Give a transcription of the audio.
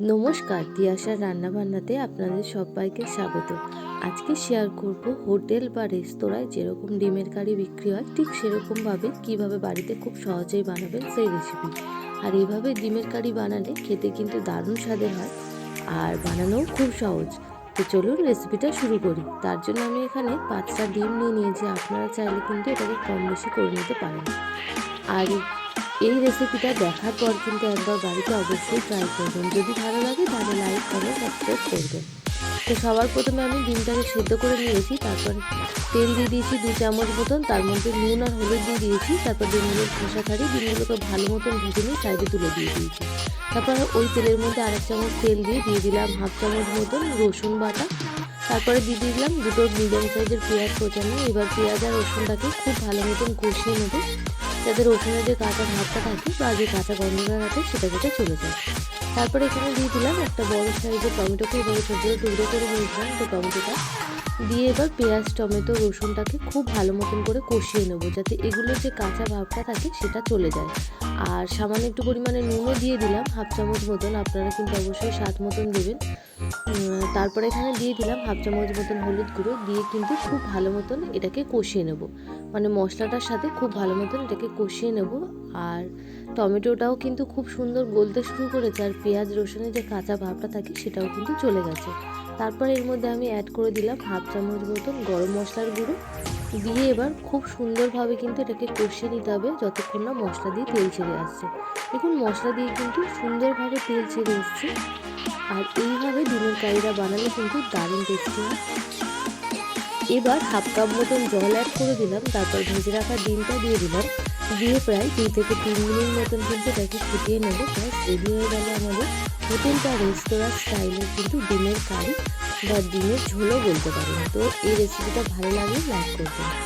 নমস্কার তিয়াশার রান্নাবান্নাতে আপনাদের সবাইকে স্বাগত। আজকে শেয়ার করব হোটেল বা রেস্তোরাঁয় যেরকম ডিমের কারি বিক্রি হয়, ঠিক সেরকমভাবে কীভাবে বাড়িতে খুব সহজেই বানাবেন সেই রেসিপি আর এইভাবে ডিমের কারি বানালে খেতে কিন্তু দারুণ স্বাদের হয়, আর বানানোও খুব সহজ। তো চলুন রেসিপিটা শুরু করি। তার জন্য আমি এখানে পাঁচটা ডিম নিয়ে নিয়েছি, আপনারা চাইলে কিন্তু এটাকে কম বেশি করে নিতে পারেন। আর এই রেসিপিটা দেখার পর কিন্তু একবার বাড়িতে অবশ্যই ট্রাই করবেন। যদি ভালো লাগে তাহলে লাইক কমেন্ট সাবস্ক্রাইব করবেন। তো সবার প্রথমে আমি ডিমটাকে সেদ্ধ করে নিয়েছি, তারপর তেল দিয়ে দিয়েছি দু চামচ মতন, তার মধ্যে নুন আর হলুদ দিয়ে দিয়েছি, তারপর ডিমগুলোর খোসা ছাড়িয়ে ডিমগুলোকে ভালো মতন ভেজে নিয়ে সাইডে তুলে দিয়ে দিয়েছি। তারপর ওই তেলের মধ্যে আরেক চামচ তেল দিয়ে দিয়ে দিলাম হাফ চামচ মতন রসুন বাটা। তারপরে দিয়ে দিলাম দুটো মিডিয়াম সাইজের পেঁয়াজ কোচানো। এবার পেঁয়াজ আর রসুনটাকে খুব ভালো মতন কষিয়ে নেব। যাতে ওখানে যে কাঁচা ভাবটা থাকে বা যে কাঁচা গন্ধটা থাকে, সেটা যেটা চলে যায়। তারপরে এখানে দিয়ে দিলাম একটা বড় সাইজের টমেটোকে এভাবে ছোটো টুকরো করে নিয়েছিলাম তো টমেটোটা। দিয়ে এবার পেঁয়াজ, টমেটো, রসুনটাকে খুব ভালো মতন করে কষিয়ে নেব যাতে এগুলোর যে কাঁচা ভাবটা থাকে সেটা চলে যায়। আর সামান্য একটু পরিমাণে নুনও দিয়ে দিলাম, হাফ চামচ মতন, আপনারা কিন্তু অবশ্যই স্বাদ মতন দেবেন। তারপরে এখানে দিয়ে দিলাম হাফ চামচ মতন হলুদ গুঁড়ো, দিয়ে কিন্তু খুব ভালো মতন এটাকে কষিয়ে নেব। মানে মশলাটার সাথে খুব ভালো মতন এটাকে কষিয়ে নেব। আর টমেটোটাও কিন্তু খুব সুন্দর গলতে শুরু করেছে আর পেঁয়াজ, রসুনের যে কাঁচা ভাবটা থাকে সেটাও কিন্তু চলে গেছে। তারপর এর মধ্যে আমি অ্যাড করে দিলাম হাফ চামচ মতন গরম মশলার গুঁড়ো। দিয়ে এবার খুব সুন্দরভাবে কিন্তু এটাকে কষিয়ে নিতে হবে যতক্ষণ না মশলা দিয়ে তেল ছেড়ে আসছে। দেখুন, মশলা দিয়ে কিন্তু সুন্দরভাবে তেল ছেড়ে এসছে। আর এইভাবে ডিমের কারিটা বানালে কিন্তু দারুণ টেস্টি এবার হাফ কাপ মতন জল অ্যাড করে দিলাম, তারপর ভেজে রাখা ডিমটা দিয়ে দিলাম। দিয়ে প্রায় দুই থেকে তিন মিনিট মতন কিন্তু তাকে ফুটিয়ে নেব। প্রায় রেডি হয়ে গেলে আমাদের। হোটেল বা রেস্তোরাঁ স্টাইলে কিন্তু ডিমের কারি বা ডিমের ঝোলও বলতে পারেন। তো এই রেসিপিটা ভালো লাগলে লাইক করবেন।